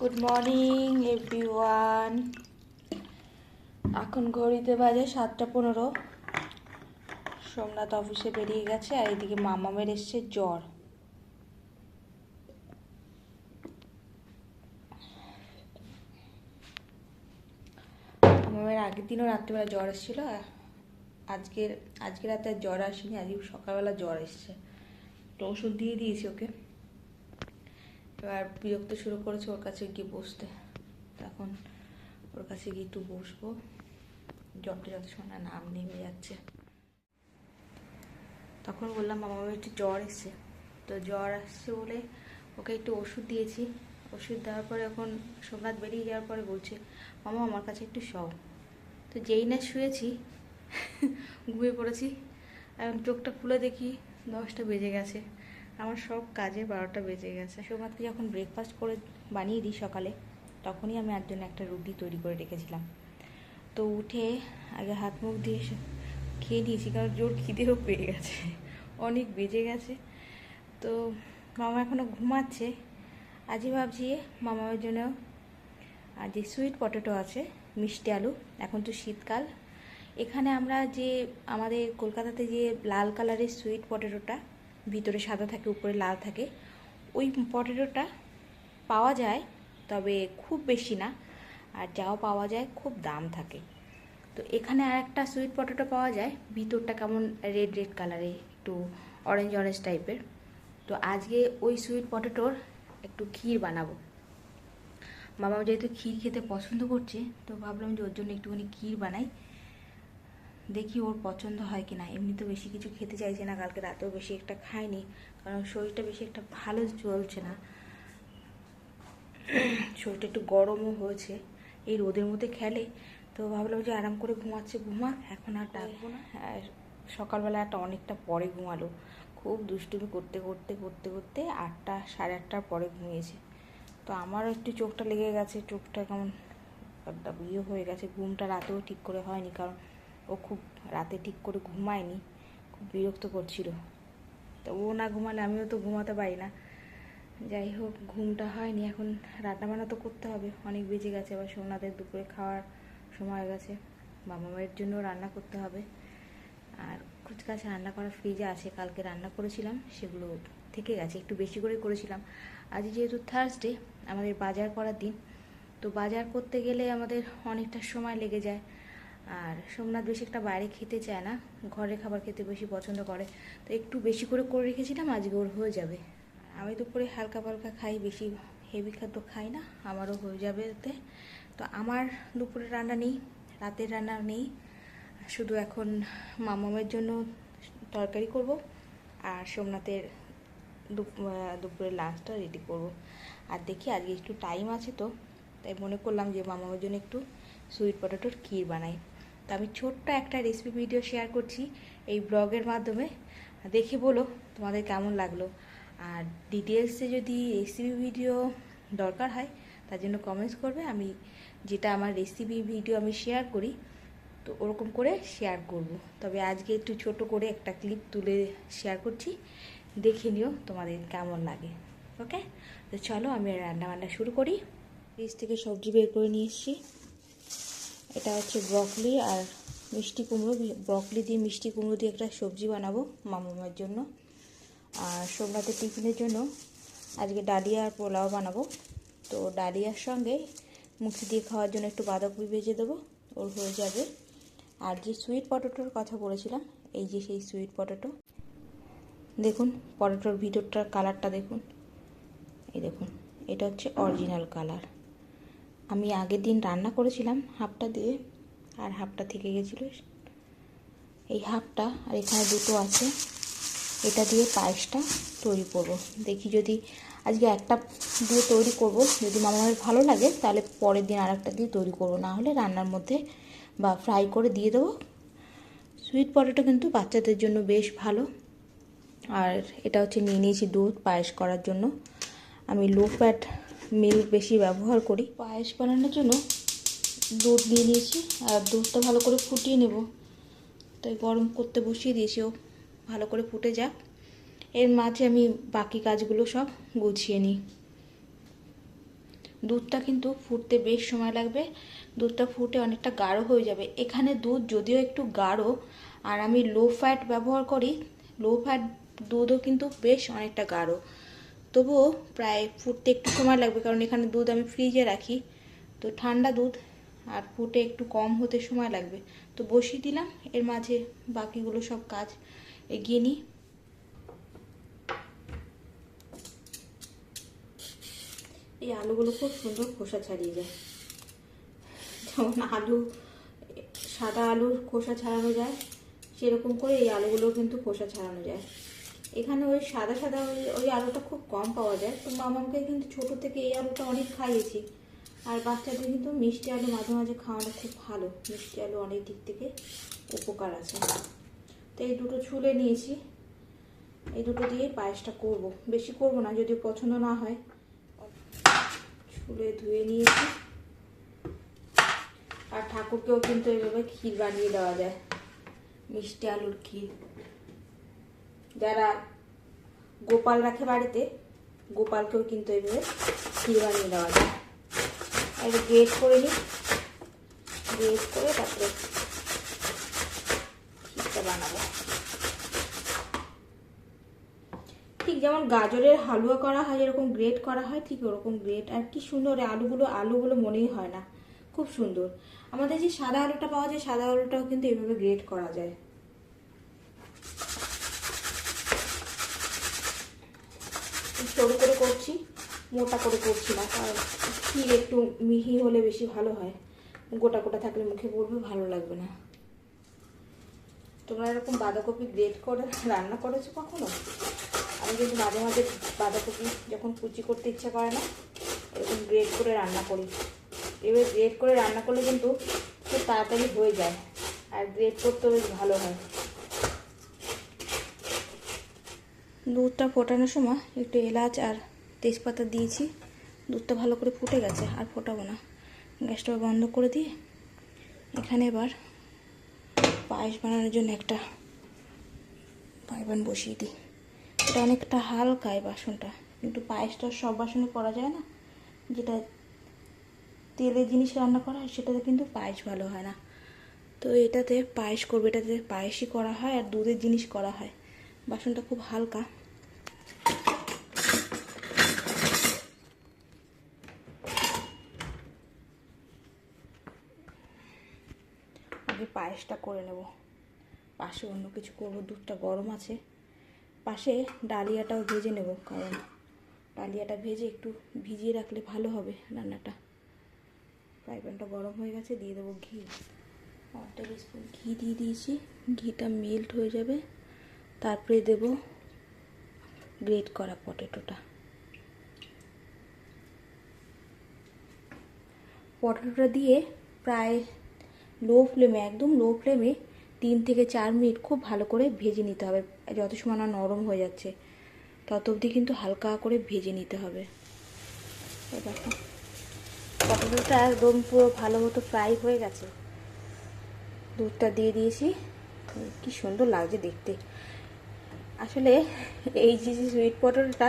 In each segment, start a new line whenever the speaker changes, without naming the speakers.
Good morning everyone এখন ঘড়িতে বাজে সাতটা পনেরো। সোমনাথ অফিসে বেরিয়ে গেছে আর এদিকে মামা মামামের এসছে জ্বর। মামামের আগের দিনও রাত্রিবেলা জ্বর এসেছিল আজকের আজকে রাতে জ্বর আসেনি, আজকে সকালবেলা জ্বর এসছে। তো ওষুধ দিয়ে দিয়েছি ওকে। এবার বিরক্ত শুরু করেছে ওর কাছে গিয়ে বসতে। তখন ওর কাছে গিয়ে একটু বসবো। জ্বরটা যত সময় নাম নেমে যাচ্ছে। তখন বললাম বাবার একটু জ্বর এসছে। তো জ্বর আসছে বলে ওকে একটু ওষুধ দিয়েছি। ওষুধ দেওয়ার পরে এখন সোমনাথ বেরিয়ে যাওয়ার পরে বলছে, মামা, আমার কাছে একটু শও তো যেই না শুয়েছি, ঘুমিয়ে পড়েছি। এখন চোখটা খুলে দেখি, দশটা বেজে গেছে। আমার সব কাজে বারোটা বেজে গেছে। সোমনাথকে যখন ব্রেকফাস্ট করে বানিয়ে দিই সকালে, তখনই আমি আর জন্য একটা রুটি তৈরি করে রেখেছিলাম। তো উঠে আগে হাত মুখ দিয়ে খেয়ে নিয়েছি, কারণ জোর খিদেও পেয়ে গেছে। অনেক বেজে গেছে। তো মামা এখনও ঘুমাচ্ছে। আজই ভাবছি মামার জন্য আর যে সুইট পটেটো আছে, মিষ্টি আলু, এখন তো শীতকাল। এখানে আমরা যে আমাদের কলকাতাতে যে লাল কালারের সুইট পটেটোটা ভিতরে সাদা থাকে, উপরে লাল থাকে। ওই পটেটোটা পাওয়া যায়, তবে খুব বেশি না। আর যাও পাওয়া যায়, খুব দাম থাকে। তো এখানে আর একটা সুইট পটেটো পাওয়া যায়। ভিতরটা কেমন রেড রেড কালারে একটু অরেঞ্জ অরেঞ্জ টাইপের তো আজকে ওই সুইট পটেটোর একটু ক্ষীর বানাবো। বাবা যেহেতু ক্ষীর খেতে পছন্দ করছে, তো ভাবলাম যে ওর জন্য একটুখানি ক্ষীর বানাই। দেখি ওর পছন্দ হয় কি না এমনি তো বেশি কিছু খেতে চাইছে না কালকে রাতেও বেশি একটা খায়নি কারণ শরীরটা বেশি একটা ভালো চলছে না। শরীরটা একটু গরমও হয়েছে এই রোদের মধ্যে খেলে। তো ভাবলাম যে আরাম করে ঘুমাচ্ছে ঘুমাক এখন আর ডাকবো না। আর সকালবেলা একটা অনেকটা পরে ঘুমালো। খুব দুষ্টুমি করতে করতে করতে করতে আটটা সাড়ে আটটার পরে ঘুমিয়েছে। তো আমারও একটু চোখটা লেগে গেছে চোখটা কেমন ইয়ে হয়ে গেছে ঘুমটা রাতেও ঠিক করে হয়নি কারণ ও খুব রাতে ঠিক করে ঘুমায়নি, খুব বিরক্ত করছিল। তো ও না ঘুমালে আমিও তো ঘুমাতে পারি না। যাই হোক, ঘুমটা হয়নি, এখন রান্নাবান্না তো করতে হবে। অনেক বেজে গেছে আবার সোমনাথের দুপুরে খাওয়ার সময় গেছে। বাবা মায়ের জন্য রান্না করতে হবে। আর কুচকাছে রান্না করা ফ্রিজে আছে, কালকে রান্না করেছিলাম, সেগুলো থেকে গেছে, একটু বেশি করে করেছিলাম। আজ যেহেতু থার্সডে আমাদের বাজার করার দিন, তো বাজার করতে গেলে আমাদের অনেকটা সময় লেগে যায়। আর সোমনাথ বেশি একটা বাইরে খেতে চায় না ঘরে খাবার খেতে বেশি পছন্দ করে। তো একটু বেশি করে করে রেখেছিলাম, আজকে ওর হয়ে যাবে। আমি দুপুরে হালকা পালকা খাই, বেশি হেভি খাদ্য খাই না, আমারও হয়ে যাবে এতে। তো আমার দুপুরে রান্না নেই, রাতের রান্না নেই। শুধু এখন মামামের জন্য তরকারি করব আর সোমনাথের দুপ- দুপুরের লাঞ্চটা রেডি করব। আর দেখি আজকে একটু টাইম আছে তো, তাই মনে করলাম যে মামামের জন্য একটু সুইট পটেটোর ক্ষীর বানাই। তো আমি ছোট্ট একটা রেসিপি ভিডিও শেয়ার করছি এই ব্লগের মাধ্যমে। দেখে বলো তোমাদের কেমন লাগল। আর ডিটেলসে যদি রেসিপি ভিডিও দরকার হয়, তার জন্য কমেন্টস করবে। আমি যেটা আমার রেসিপি ভিডিও আমি শেয়ার করি, তো ওরকম করে শেয়ার করব। তবে আজকে একটু ছোট করে একটা ক্লিপ তুলে শেয়ার করছি। দেখে নিও তোমাদের কেমন লাগে। ওকে তো চলো আমি রান্না বান্না শুরু করি। ফ্রিজ থেকে সবজি বের করে নিয়ে এসেছি। এটা হচ্ছে ব্রকলি আর মিষ্টি কুমড়ো। ব্রকলি দিয়ে মিষ্টি কুমড়ো দিয়ে একটা সবজি বানাবো মামার জন্য। আর সোমনাথের টিফিনের জন্য আজকে ডালিয়া আর পোলাও বানাবো। তো ডালিয়ার সঙ্গে মুখি দিয়ে খাওয়ার জন্য একটু বাঁধাকপি ভেজে দেবো, ওর হয়ে যাবে। আর যে সুইট পটেটোর কথা বলেছিলাম, এই যে সেই সুইট পটেটো দেখুন পটেটোর ভিতরটার কালারটা দেখুন। এই দেখুন, এটা হচ্ছে অরিজিনাল কালার আমি আগের দিন রান্না করেছিলাম হাফটা দিয়ে, আর হাফটা থেকে গেছিল এই হাফটা আর এখানে দুটো আছে। এটা দিয়ে পায়েসটা তৈরি করব। দেখি যদি আজকে একটা দিয়ে তৈরি করব, যদি মামার ভালো লাগে তাহলে পরের দিন আর একটা দিয়ে তৈরি করব। না হলে রান্নার মধ্যে বা ফ্রাই করে দিয়ে দেবো। সুইট পটেটো কিন্তু বাচ্চাদের জন্য বেশ ভালো। আর এটা হচ্ছে নিয়ে নিয়েছি দুধ পায়েস করার জন্য। আমি লো ফ্যাট মিল্ক বেশি ব্যবহার করি। পায়েস বানানোর জন্য দুধ নিয়ে নিয়েছি আর দুধটা ভালো করে ফুটিয়ে নেব। তাই গরম করতে বসিয়ে দিয়েছি, ও ভালো করে ফুটে যাক। এর মাঝে আমি বাকি কাজগুলো সব গুছিয়ে নিই। দুধটা কিন্তু ফুটতে বেশ সময় লাগবে। দুধটা ফুটে অনেকটা গাঢ় হয়ে যাবে। এখানে দুধ যদিও একটু গাঢ়, আর আমি লো ফ্যাট ব্যবহার করি লো ফ্যাট দুধও কিন্তু বেশ অনেকটা গাঢ়। তবুও প্রায় ফুটতে একটু সময় লাগবে, কারণ এখানে দুধ আমি ফ্রিজে রাখি। তো ঠান্ডা দুধ আর ফুটে একটু কম হতে সময় লাগবে। তো বসিয়ে দিলাম, এর মাঝে বাকিগুলো সব কাজ এগিয়ে নিই। এই আলুগুলো খুব সুন্দর খোসা ছাড়িয়ে যায়। যেমন আলু, সাদা আলুর খোসা ছাড়ানো যায়, সেরকম করে এই আলুগুলো কিন্তু খোসা ছাড়ানো যায়। এখানে ওই সাদা সাদা ওই ওই আলুটা খুব কম পাওয়া যায়। তো মামাকে কিন্তু ছোট থেকে এই আলুটা অনেক খাইয়েছি। আর বাচ্চাদের কিন্তু মিষ্টি আলু মাঝে মাঝে খাওয়ানো খুব ভালো। মিষ্টি আলু অনেক দিক থেকে উপকার আছে। তো এই দুটো ছুলে নিয়েছি। এই দুটো দিয়ে পায়েসটা করব। বেশি করব না, যদি পছন্দ না হয়। ছুলে ধুয়ে নিয়েছি। আর ঠাকুরকেও কিন্তু এইভাবে ক্ষীর বানিয়ে দেওয়া যায়। মিষ্টি আলুর ক্ষীর। যারা গোপাল রাখে বাড়িতে, গোপালকেও কিন্তু এইভাবে ক্ষীর বানিয়ে দেওয়া যায়। আর গ্রেট করে নিই। গ্রেট করে তারপরে ক্ষীরটা বানাবো। ঠিক যেমন গাজরের হালুয়া করা হয়, যেরকম গ্রেট করা হয়, ঠিক ওরকম গ্রেট আর কি সুন্দর আলুগুলো আলুগুলো মনেই হয় না। খুব সুন্দর। আমাদের যে সাদা আলুটা পাওয়া যায়, সাদা আলুটাও কিন্তু এইভাবে গ্রেট করা যায়। সরু করে করছি, মোটা করে করছি না, কারণ ক্ষীর একটু মিহি হলে বেশি ভালো হয়। গোটা গোটা থাকলে মুখে পড়বে, ভালো লাগবে না। তোমরা এরকম বাঁধাকপি গ্রেট করে রান্না করেছ কখনো? আমি কিন্তু মাঝে মাঝে বাঁধাকপি যখন কুচি করতে ইচ্ছা করে না, এরকম গ্রেট করে রান্না করি। এবার গ্রেট করে রান্না করলে কিন্তু খুব তাড়াতাড়ি হয়ে যায়, আর গ্রেট করতে বেশ ভালো হয়। দুধটা ফোটানোর সময় একটু এলাচ আর তেজপাতা দিয়েছি। দুধটা ভালো করে ফুটে গেছে, আর ফোটাবো না। গ্যাসটা বন্ধ করে দিয়ে এখানে এবার পায়েস বানানোর জন্য একটা পাইবান বসিয়ে দিই। এটা অনেকটা হালকা এই বাসনটা। কিন্তু পায়েসটা সব বাসনে করা যায় না। যেটা তেলের জিনিস রান্না করা হয়, সেটাতে কিন্তু পায়েস ভালো হয় না। তো এটাতে পায়েস করবে। এটাতে পায়েসই করা হয় আর দুধের জিনিস করা হয়। বাসনটা খুব হালকা আগে পায়েসটা করে নেব। পাশে অন্য কিছু করব, দুধটা গরম আছে। পাশে ডালিয়াটাও ভেজে নেব, কারণ ডালিয়াটা ভেজে একটু ভিজিয়ে রাখলে ভালো হবে রান্নাটা। ফ্রাই প্যানটা গরম হয়ে গেছে, দিয়ে দেবো ঘি। ওয়ান টেবিল স্পুন ঘি দিয়ে দিয়েছি, ঘিটা মেল্ট হয়ে যাবে। তারপরে দেব গ্রেট করা পটেটোটা। পটেটোটা দিয়ে প্রায় লো ফ্লেমে, একদম লো ফ্লেমে তিন থেকে চার মিনিট খুব ভালো করে ভেজে নিতে হবে। যত সময় না নরম হয়ে যাচ্ছে, তত অবধি কিন্তু হালকা করে ভেজে নিতে হবে। দেখো পটেটোটা একদম পুরো ভালো মতো ফ্রাই হয়ে গেছে। দুধটা দিয়ে দিয়েছি। কি সুন্দর লাগছে দেখতে। আসলে এই যে সুইট পটেটোটা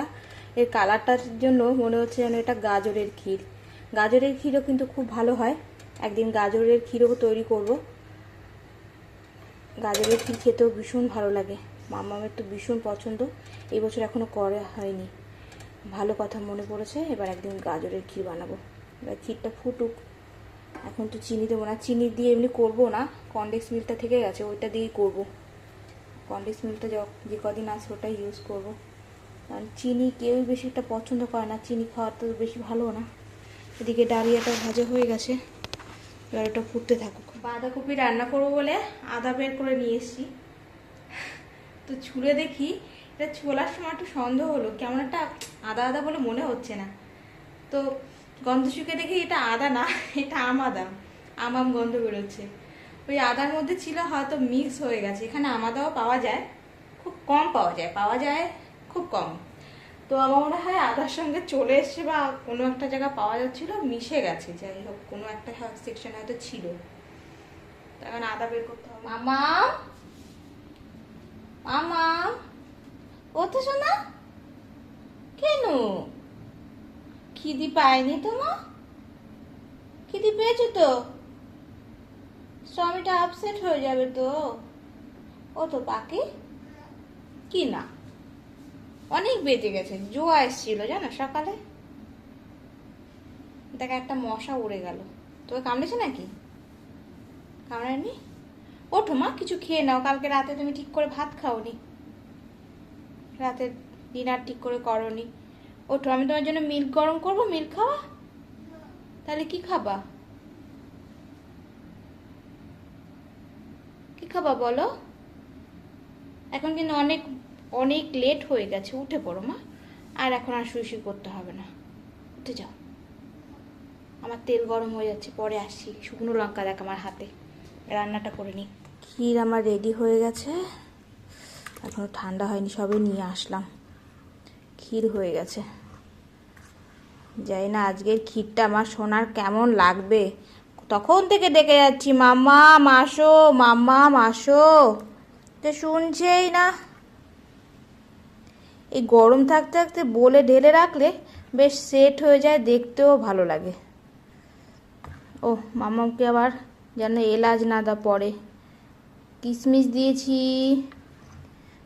এর কালারটার জন্য মনে হচ্ছে যেন এটা গাজরের ক্ষীর। গাজরের ক্ষীরও কিন্তু খুব ভালো হয়। একদিন গাজরের ক্ষীরও তৈরি করব। গাজরের ক্ষীর খেতেও ভীষণ ভালো লাগে। মামামের তো ভীষণ পছন্দ। এই বছর এখনও করা হয়নি। ভালো কথা মনে পড়েছে, এবার একদিন গাজরের ক্ষীর বানাবো। এবার ক্ষীরটা ফুটুক। এখন তো চিনি দেবো না। চিনি দিয়ে এমনি করব না। কনডেক্স মিল্কটা থেকে গেছে, ওইটা দিয়েই করব। কনডেক্স মিল্কটা যে কদিন আছে ওটাই ইউজ করব। কারণ চিনি কেউই বেশি একটা পছন্দ করে না। চিনি খাওয়ার তো বেশি ভালো না। এদিকে ডালিয়াটা ভাজা হয়ে গেছে। এবার ওটা ফুটতে থাকুক। বাঁধাকপি রান্না করব বলে আদা বের করে নিয়ে এসেছি। তো ছুঁড়ে দেখি এটা ছোলার সময় একটু সন্দেহ হলো, কেমন একটা আদা আদা বলে মনে হচ্ছে না। তো গন্ধ শুকে দেখি এটা আদা না, এটা আম আদা, আম আম গন্ধ বেরোচ্ছে। ওই আদার মধ্যে ছিল হয়তো মিক্স হয়ে গেছে, এখানে আমাদাও পাওয়া যায়, খুব কম পাওয়া যায় পাওয়া যায় খুব কম। তো আমার মনে হয় আদার সঙ্গে চলে এসছে বা কোনো একটা জায়গা পাওয়া যাচ্ছিল, মিশে গেছে যাই হোক কোনো একটা সেকশন হয়তো ছিল। তখন আদা বের করতে হবে। মামা? মামা? কোথায় শোনা কেন? খিদি পায়নি তো মা? খিদি পেয়েছ তো? স্বামীটা আপসেট হয়ে যাবে তো। ও তো বাকি? কি না? অনেক বেজে গেছে, জোয়া এসছিল, জানো, সকালে? দেখ, একটা মশা উড়ে গেল। তোকে কামড়েছে নাকি? কামড়ায়নি? ওঠো মা, কিছু খেয়ে নাও, কালকে রাতে তুমি ঠিক করে ভাত খাওনি। রাতে ডিনার ঠিক করে করনি। ওঠো, আমি তোমার জন্য মিল্ক গরম করব মিল্ক খাওয়া? তাহলে কি খাবা? কি খাবা বলো? এখন কিন্তু অনেক অনেক লেট হয়ে গেছে, উঠে পড়ো মা। আর এখন আর শুয়ে শুয়ে করতে হবে না। উঠে যাও। আমার তেল গরম হয়ে যাচ্ছে, পরে আসি শুকনো লঙ্কা দেখ আমার হাতে। রান্নাটা করে নিই ক্ষীর আমার রেডি হয়ে গেছে। এখনও ঠান্ডা হয়নি, সবে নিয়ে আসলাম। ক্ষীর হয়ে গেছে। যাই না আজকের ক্ষীরটা আমার সোনার কেমন লাগবে। তখন থেকে ডেকে যাচ্ছি, মাম্মা, মাসো মাম্মা, মাসো। তো শুনছেই না। এই গরম থাকতে থাকতে বলে ঢেলে রাখলে বেশ সেট হয়ে যায়, দেখতেও ভালো লাগে। ও মামাকে আবার যেন এলাচ না দা পরে কিশমিশ দিয়েছি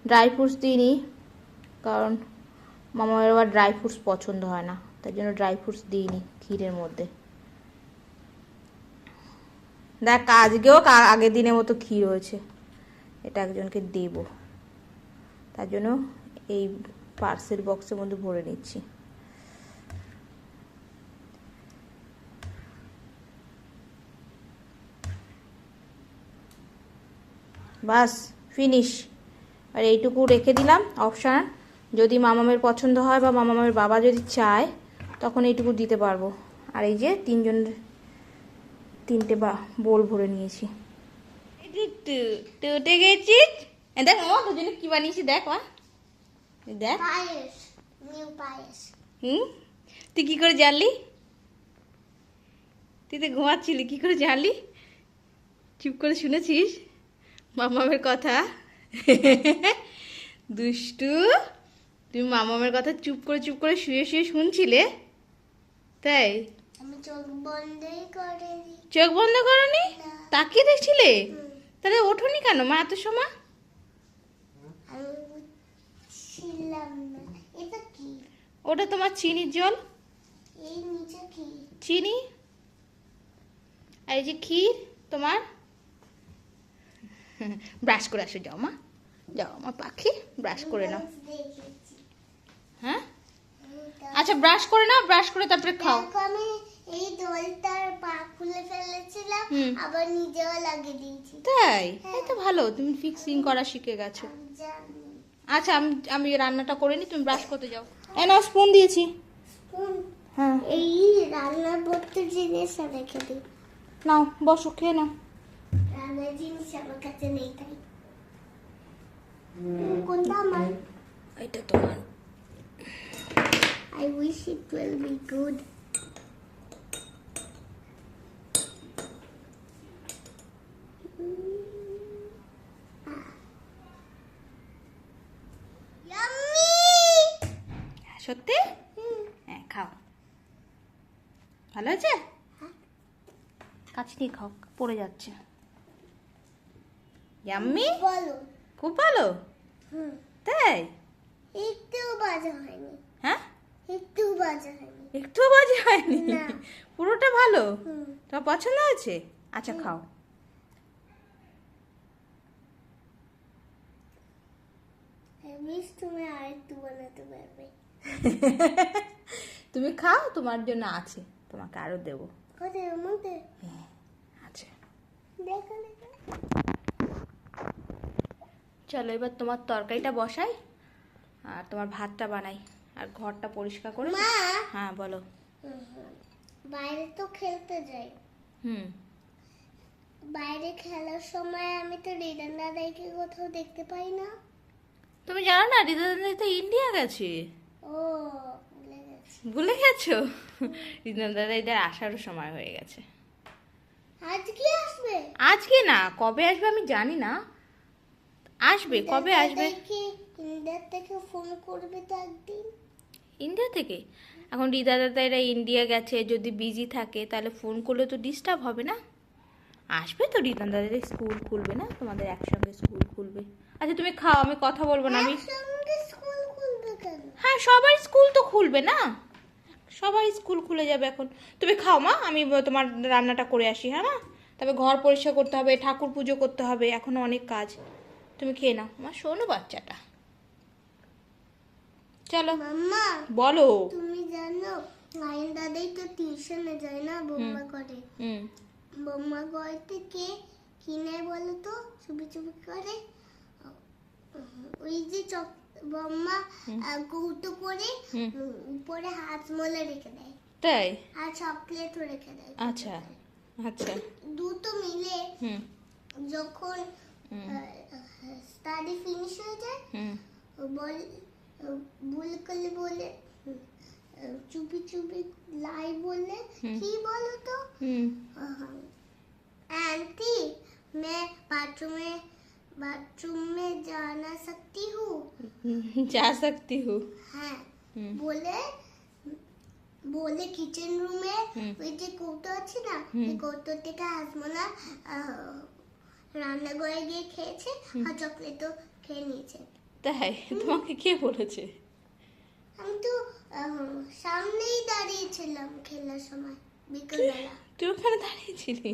ড্রাই ফ্রুটস দিইনি, কারণ মামার আবার ড্রাই ফ্রুটস পছন্দ হয় না, তাই জন্য ড্রাই ফ্রুটস দিইনি ক্ষীরের মধ্যে। দেখ, আজকেও আগের দিনের মতো ক্ষীর হয়েছে। এটা একজনকে দেব। তার জন্য এই পার্সেল বক্সের মধ্যে ভরে নিচ্ছি। বাস ফিনিশ আর এইটুকু রেখে দিলাম অপশান যদি মামামের পছন্দ হয় বা মামামের বাবা যদি চায় তখন এইটুকু দিতে পারব। আর এই যে তিনজন তিনটে বা বোল ভরে নিয়েছি। উঠে গেছিস? দেখ মামা তোর জন্য কি বানিয়েছি দেখ মা দেখ। হুম? তুই কি করে জানলি? তুই তো ঘুমাচ্ছিলি কি করে জানলি? চুপ করে শুনেছিস? মামামের কথা। দুষ্টু তুমি মামামের কথা চুপ করে চুপ করে শুয়ে শুয়ে শুনছিলে? তাই?
চোখ
বন্ধ করনি। তাকিয়ে দেখছিলে? তাহলে ওঠোনি কেন? মা এত সময়
আমি ছিলাম না এটা কি
ওটা তোমার চিনির জল? চিনি? আর এই যে ক্ষীর তোমার? ব্রাশ করে আসো যাও মা। যাও আমার পাখি ব্রাশ করে নাও। হ্যাঁ? আচ্ছা ব্রাশ করে নাও ব্রাশ করে তারপরে খাও।
আমি এই দোলটার পা খুলে ফেলেছিলাম। আবার নিজেও লাগিয়ে দিয়েছি।
তাই? এই তো ভালো তুমি ফিক্সিং করা শিখে গেছো। আচ্ছা আমি আমি রান্নাটা করে নি তুমি ব্রাশ করতে যাও। নাও স্পুন দিয়েছি।
কোন
হ্যাঁ।
এই রান্নার ভর্তি জিনিস রেখে দিই।
নাও বসো খেয়ে নাও।
রান্নার জিনিস আমার কাছে নেই তাই। কোনটা আমার?
এটা তোমার।
I wish it will be good. Yummy!
হ্যাঁ, সত্যি? হ্যাঁ খাও। ভালো আছে কাছ নিয়ে খাও পড়ে যাচ্ছে। ইয়াম্মি? খুব ভালো। তাই?
একটু বাজে হয়নি।
হ্যাঁ?
একটু বাজে হয়নি।
একটু বাজে হয়নি? পুরোটা ভালো? তোমার পছন্দ হয়েছে? আচ্ছা খাও।
I তুমি আর একটু বানাতে পারবে।
তুমি খাও তোমার জন্য আছে। তোমাকে আরও দেবো।
মধ্যে?
আছে। চলো এবার তোমার তরকারিটা বসাই আর তোমার ভাতটা বানাই আর ঘরটা পরিষ্কার করে হ্যাঁ বলো।
বাইরে তো খেলতে যাই।
হুম।
বাইরে খেলার সময় আমি তো রিদান দাদাইকে কোথাও দেখতে পাই না।
তুমি জানো না রিদা তো ইন্ডিয়া গেছে।
ভুলে
ভুলে গেছো? রিদা দাদা এদের আসারও সময় হয়ে গেছে।
আজকে আসবে?
আজকে না কবে আসবে আমি জানি না। আসবে কবে আসবে?
ইন্ডিয়া থেকে ফোন করবে তো একদিন।
ইন্ডিয়া থেকে? এখন রিদা দাদা এরা ইন্ডিয়া গেছে যদি বিজি থাকে তাহলে ফোন করলে তো ডিস্টার্ব হবে না। আসবে তো রিদা দাদাদের স্কুল খুলবে না? তোমাদের একসঙ্গে স্কুল খুলবে। আচ্ছা তুমি খাও আমি কথা বলব না আমি
একসঙ্গে স্কুল খুলবে কেন
হ্যাঁ সবার স্কুল তো খুলবে না। সবার স্কুল খুলে যাবে এখন। তুমি খাও মা আমি তোমার রান্নাটা করে আসি হ্যাঁ মা? তবে ঘর পরিষ্কার করতে হবে ঠাকুর পুজো করতে হবে এখনও অনেক কাজ। তুমি খেয়ে নাও। মা শোনো বাচ্চাটা। চলো।
মাম্মা
বলো।
তুমি জানো লাইন দাদাই তো টিউশনে যায় না বোম্মা করে।
হুম।
বোম্মা থেকে কি নেয় বলো তো? চুপি চুপি করে। ওই যে চক বোম্মা আহ, কৌটো করে
হুম।
উম, উপরে হাত মোলে রেখে দেয়
তাই
আর চকলেটও রেখে দেয়
আচ্ছা আচ্ছা
দুটো মিলে
হুম
যখন
হুম
স্টাডি ফিনিশ হয়ে যায়
হুম
ও বল ভুল করলে বলে উম, আহ, চুপি চুপি লাই বললে
হুম।
কি বলো তো
হুম
आंटी मैं बाथरूम में बाथरूम में जाना सकती हूँ
যা सकती हूँ
হ্যাঁ
হুম
বলে বলে কিচেন রুমে
হুম।
ওই যে কৌটো আছে না
হুম।
ওই কৌটো থেকে হাসমোনা রান্নাঘরে গিয়ে খেয়েছে আর চকলেটও খেয়ে নিয়েছে
তাই তোমাকে কে বলেছে
আমি তো আহ, সামনেই দাঁড়িয়েছিলাম খেলার সময় বিকেলবেলা
তুই ওখানে দাঁড়িয়েছিলি?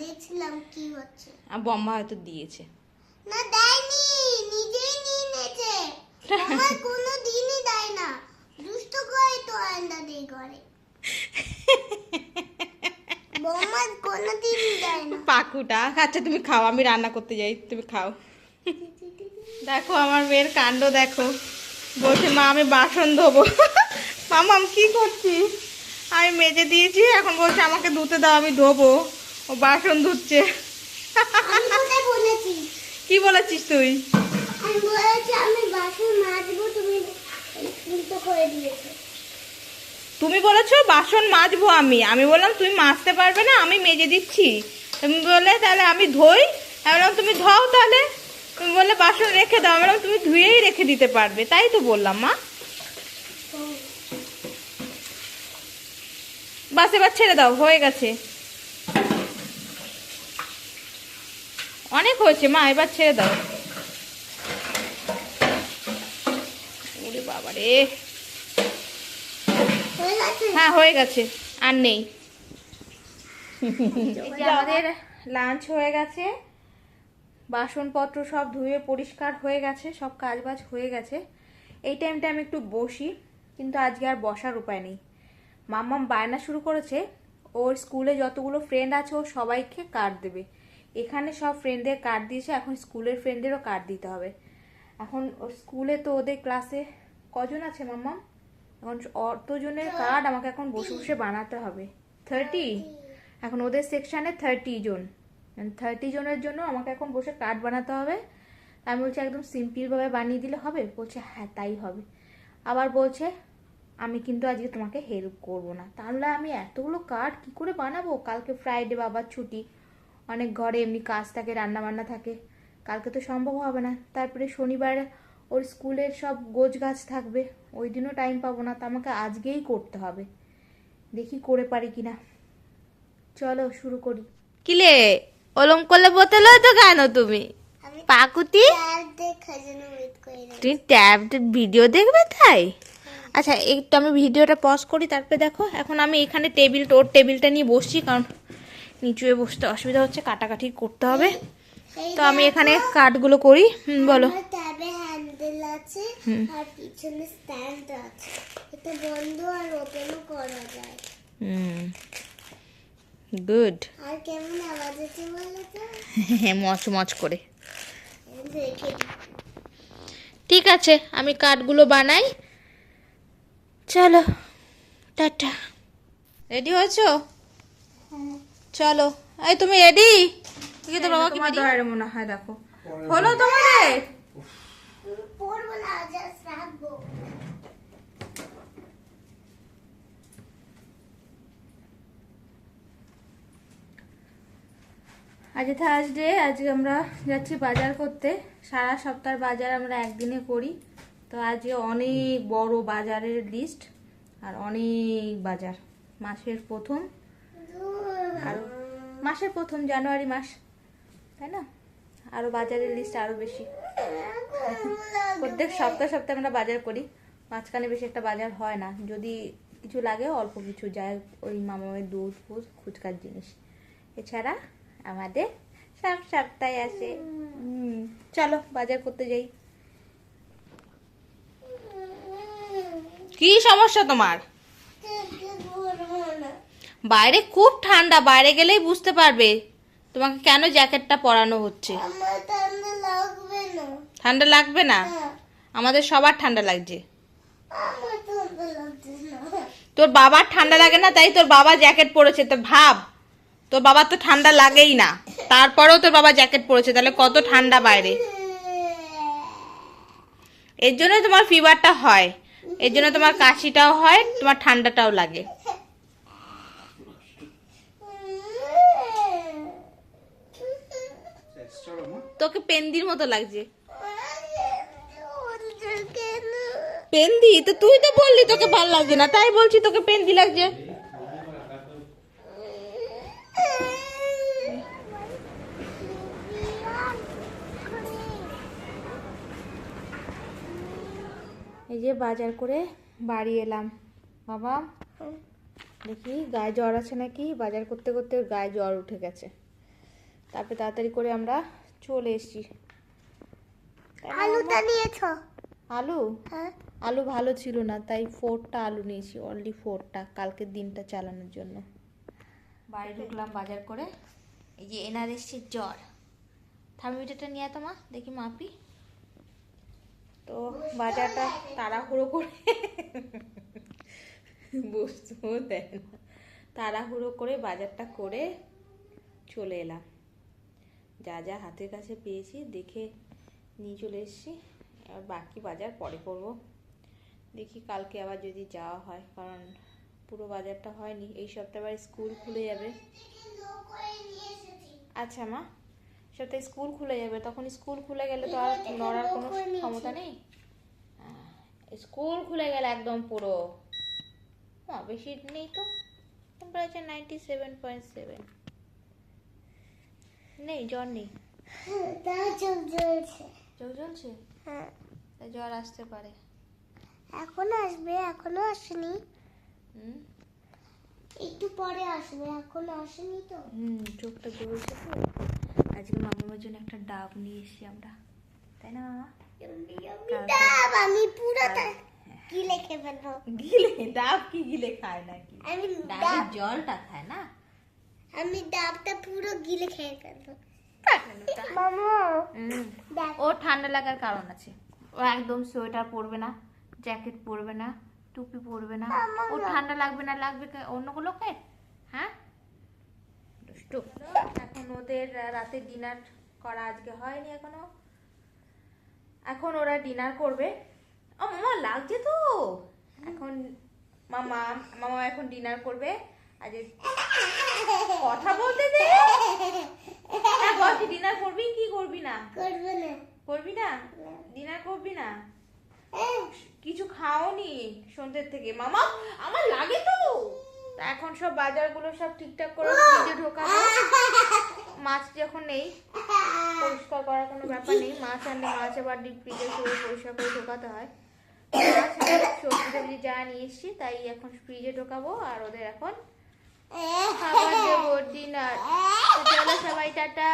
দেখছিলাম কি হচ্ছে।
আর বম্মা হয়তো দিয়েছে।
না দেয়নি নিজেই নিয়ে নিয়েছে। আমার কোনো দিনই দেয় না। দুষ্ট করে তো আয়না দিয়ে করে বৌমা কোনো দিনই দেয় না।
পাকুটা আচ্ছা তুমি খাও আমি রান্না করতে যাই তুমি খাও। দেখো আমার মেয়ের কাণ্ড দেখো। বলছে মা আমি বাসন ধোবো। মামাম কি করছিস আমি মেজে দিয়েছি এখন বলছে আমাকে ধুতে দাও আমি ধোবো। ও বাসন ধুচ্ছে। কি বলেছিস তুই?
তুমি
বলেছ বাসন মাজবো আমি। আমি বললাম তুমি মাজতে পারবে না আমি মেজে দিচ্ছি। তুমি বললে তাহলে আমি ধোই। আমি বললাম তুমি ধোও তাহলে। তুমি বললে বাসন রেখে দাও। আমি বললাম তুমি ধুয়েই রেখে দিতে পারবে। তাই তো বললাম মা। বাস এবার ছেড়ে দাও, হয়ে গেছে। অনেক হয়েছে, মা, এবার ছেড়ে দাও। ওরে বাবা রে।
হ্যাঁ
হয়ে গেছে, আর নেই। আমাদের লাঞ্চ হয়ে গেছে। বাসনপত্র সব ধুয়ে পরিষ্কার হয়ে গেছে, সব কাজবাজ হয়ে গেছে। এই টাইমটা আমি একটু বসি, কিন্তু আজকে আর বসার উপায় নেই। মাম্মাম বায়না শুরু করেছে ওর স্কুলে যতগুলো ফ্রেন্ড আছে ও সবাইকে কার্ড দেবে। এখানে সব ফ্রেন্ডদের কার্ড দিয়েছে এখন স্কুলের ফ্রেন্ডেরও কার্ড দিতে হবে। এখন ওর স্কুলে তো ওদের ক্লাসে কজন আছে মাম্মাম? এখন অতজনের কার্ড আমাকে এখন বসে বসে বানাতে হবে। থার্টি এখন ওদের সেকশানে থার্টি জন। থার্টি জনের জন্য আমাকে এখন বসে কার্ড বানাতে হবে। আমি বলছি একদম সিম্পলভাবে বানিয়ে দিলে হবে? বলছে হ্যাঁ তাই হবে। আবার বলছে আমি কিন্তু আজকে তোমাকে হেল্প করব না। তাহলে আমি এতগুলো কার্ড কি করে বানাবো? কালকে ফ্রাইডে বাবার ছুটি। অনেক ঘরে এমনি কাজ থাকে রান্না বান্না থাকে। কালকে তো সম্ভব হবে না। তারপরে শনিবার ওর স্কুলের সব গোছ গাছ থাকবে। ওই দিনও টাইম পাবো না তা আমাকে আজকেই করতে হবে। দেখি করে পারি কিনা। চলো শুরু করি। কিলে ওলম করলে বোতলে তো কেন তুমি? পাকুতি। তুমি ট্যাব ভিডিও দেখবে তাই? আচ্ছা একটু আমি ভিডিওটা পজ করি তারপরে দেখো এখন আমি এখানে টেবিল তোর টেবিলটা নিয়ে বসছি কারণ নিচুয়ে বসতে অসুবিধা হচ্ছে কাটাকাটি করতে হবে। তো আমি এখানে কাটগুলো করি হুম বলো। গুড মচ মচ করে ঠিক আছে আমি কাঠগুলো বানাই। চলো টাটা। রেডি হয়েছো? চলো। এই তুমি রেডি কি তো বাবা কি মনে হয় দেখো। হলো তোমাদের?
পরবো না জাস্ট রাখব।
আজ থার্সডে আজকে আমরা যাচ্ছি বাজার করতে। সারা সপ্তাহের বাজার আমরা একদিনে করি। তো আজকে অনেক বড় বাজারের লিস্ট আর অনেক বাজার। মাসের প্রথম আর মাসের প্রথম জানুয়ারি মাস, তাই না? আরও বাজারের লিস্ট আরও বেশি। প্রত্যেক সপ্তাহে সপ্তাহে আমরা বাজার করি। মাঝখানে বেশি একটা বাজার হয় না। যদি কিছু লাগে, অল্প কিছু যায়। ওই মামামের দুধ ফুধ ফুচকার জিনিস। এছাড়া আমাদের সব সপ্তাহে আসে। চলো বাজার করতে যাই। কি সমস্যা তোমার? বাইরে খুব ঠান্ডা, বাইরে গেলেই বুঝতে পারবে তোমাকে কেন জ্যাকেটটা পরানো হচ্ছে।
ঠান্ডা লাগবে না?
আমাদের সবার ঠান্ডা লাগছে। তোর বাবার ঠান্ডা লাগে না, তাই তোর বাবা জ্যাকেট পরেছে তো ভাব। তোর বাবার তো ঠান্ডা লাগেই না। তারপরেও তোর বাবা জ্যাকেট পরেছে, তাহলে কত ঠান্ডা বাইরে? এর জন্যই তোমার ফিভারটা হয়। এর জন্য তোমার কাশিটাও হয়, তোমার ঠান্ডাটাও লাগে। তোকে পেন্দির মতো লাগছে। পেন্দি? তো তুই তো বললি তোকে ভালো লাগছে না, তাই বলছি তোকে পেন্দি লাগছে। এই যে বাজার করে বাড়ি এলাম। বাবা দেখি গায়ে জ্বর আছে নাকি? বাজার করতে করতে গায়ে জ্বর উঠে গেছে। তারপরে তাড়াতাড়ি করে আমরা চলে এসেছি।
আলুটা নিয়েছ?
আলু?
হ্যাঁ।
আলু ভালো ছিল না তাই ফোরটা আলু নিয়েছি অনলি ফোরটা কালকের দিনটা চালানোর জন্য। বাড়ি ঢুকলাম বাজার করে। এই যে এনার এসছে জ্বর। থার্মোমিটারটা নিয়ে তো মা দেখি মাপি। তো বাজারটা তাড়াহুড়ো করে বুঝতেও দেয় না। তাড়াহুড়ো করে বাজারটা করে চলে এলাম। যা যা হাতের কাছে পেয়েছি দেখে নিয়ে চলে এসেছি। আর বাকি বাজার পরে করব। দেখি কালকে আবার যদি যাওয়া হয়, কারণ পুরো বাজারটা হয়নি। এই সপ্তাহে আবার স্কুল খুলে যাবে। আচ্ছা মা। সপ্তাহে স্কুল খুলে যাবে। তখন স্কুল খুলে গেলে তো আর নড়ার কোনো ক্ষমতা নেই। স্কুল খুলে গেলে একদম পুরো। বেশি নেই তো। Temperature ninety seven point seven নেই জ্বর নেই।
চোখ জ্বলছে। হ্যাঁ।
জ্বর আসতে পারে।
এখন আসবে এখনও আসেনি।
হুম?
একটু পরে আসবে এখনও আসেনি তো।
হুম চোখটা জ্বলছে তো। আজকে মামার জন্য একটা ডাব নিয়ে এসেছি আমরা। তাই না মামা?
ডাব আমি পুরোটা কি লিখে ফেলব।
গিলে ডাব কি গিলে খায় নাকি?
আমি ডাব
জলটা খায় না?
আমি ডাবটা পুরো গিলে খেয়ে ফেলব। মামা।
ও ঠান্ডা লাগার কারণ আছে। ও একদম সোয়েটার পরবে না জ্যাকেট পরবে না টুপি পরবে না। ও ঠান্ডা লাগবে না লাগবে কে- অন্যগুলোকে হ্যাঁ? দুষ্টু এখন ওদের রাতে ডিনার করা আজকে হয়নি এখনও। এখন ওরা ডিনার করবে। ও মামা লাগছে তো। এখন মামা মামা এখন ডিনার করবে। আজ কথা বলতে দে। হ্যাঁ ডিনার করবি কি করবি না?
করব না।
করবি না? ডিনার করবি না? কিছু খাওনি সন্ধ্যের থেকে। মামা আমার লাগে তো। তা এখন সব বাজারগুলো সব ঠিকঠাক করে ফ্রিজে ঢোকাবো মাছ যখন নেই, পরিষ্কার করার কোনো ব্যাপার নেই। মাছ আনলে মাছ আবার ডিপ ফ্রিজে করে পরিষ্কার করে ঢোকাতে হয়। মাছ সবজি টবজি যা নিয়ে এসছি, তাই এখন ফ্রিজে ঢোকাবো আর ওদের এখন খাবার দেবো। ডিনার সবাই, টাটা।